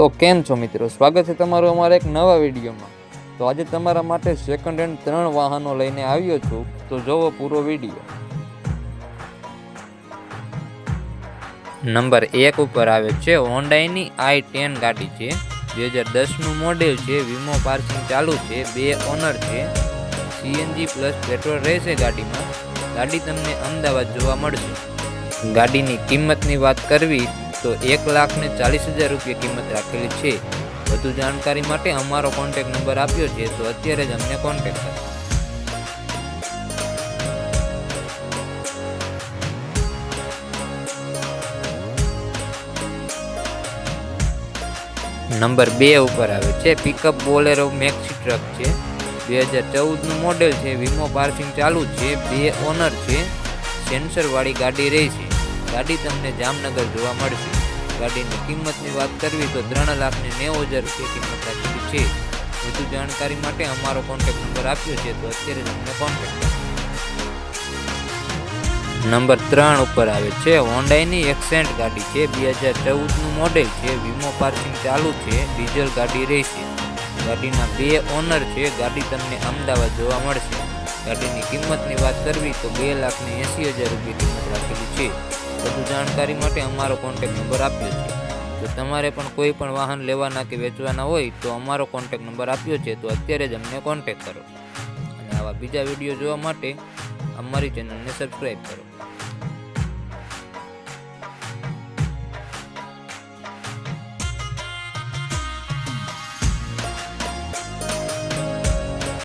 તો કેમ છો મિત્રો? સ્વાગત છે તમારું અમારા એક નવા વિડીયોમાં. તો આજે તમારા માટે સેકન્ડ હેન્ડ ત્રણ વાહનો લઈને આવ્યો છું. તો જોવો પૂરો વીડિયો. નંબર એક ઉપર આવે છે હોન્ડાઈની આઈ ટેન ગાડી છે. બે હજાર દસનું મોડેલ છે, વીમો પાર્કિંગ ચાલુ છે, બે ઓનર છે. સીએનજી પ્લસ પેટ્રોલ રહેશે ગાડીમાં. ગાડી તમને અમદાવાદ જોવા મળશે. ગાડીની કિંમતની વાત કરવી તો એક લાખ ને ચાલીસ હજાર રૂપિયા કિંમત રાખેલી છે. વધુ જાણકારી માટે અમારો કોન્ટેક નંબર આપ્યો છે તો અત્યારે જ અમને કોન્ટેક કરો. નંબર બે ઉપર આવે છે પિકઅપ બોલેરો મેક્સી ટ્રક છે. બે હજાર ચૌદનું મોડેલ છે વીમો પાર્કિંગ ચાલુ છે, બે ઓનર છે સેન્સરવાળી ગાડી રહી છે. ગાડી તમને જામનગર જોવા મળશે. ગાડીની કિંમતની વાત કરવી તો ત્રણ લાખ ને નેવું હજાર રૂપિયા કિંમત રાખેલી છે. વધુ જાણકારી માટે અમારો કોન્ટેક્ટ નંબર આપ્યો છે, તો અત્યારે તમને કોન્ટેક્ટ નંબર ત્રણ ઉપર આવે છે હોન્ડાઈની એક્સેન્ટ ગાડી છે, બે હજાર ચૌદનું મોડેલ છે, વીમો પાર્કિંગ ચાલુ છે, ડીઝલ ગાડી રહેશે. ગાડીના બે ઓનર છે, ગાડી તમને અમદાવાદ જોવા મળશે. ગાડીની કિંમતની વાત કરવી તો બે લાખ ને એંસી હજાર રૂપિયા કિંમત રાખેલી છે. વધુ જાણકારી માટે અમારો કોન્ટેક નંબર આપ્યો છે. જો તમારે પણ કોઈ પણ વાહન લેવાના કે વેચવાના હોય તો અમારો કોન્ટેક નંબર આપ્યો છે તો અત્યારે જ અમને કોન્ટેક કરો. અને આવા બીજા વીડિયો જોવા માટે અમારી ચેનલને સબસ્ક્રાઈબ કરો.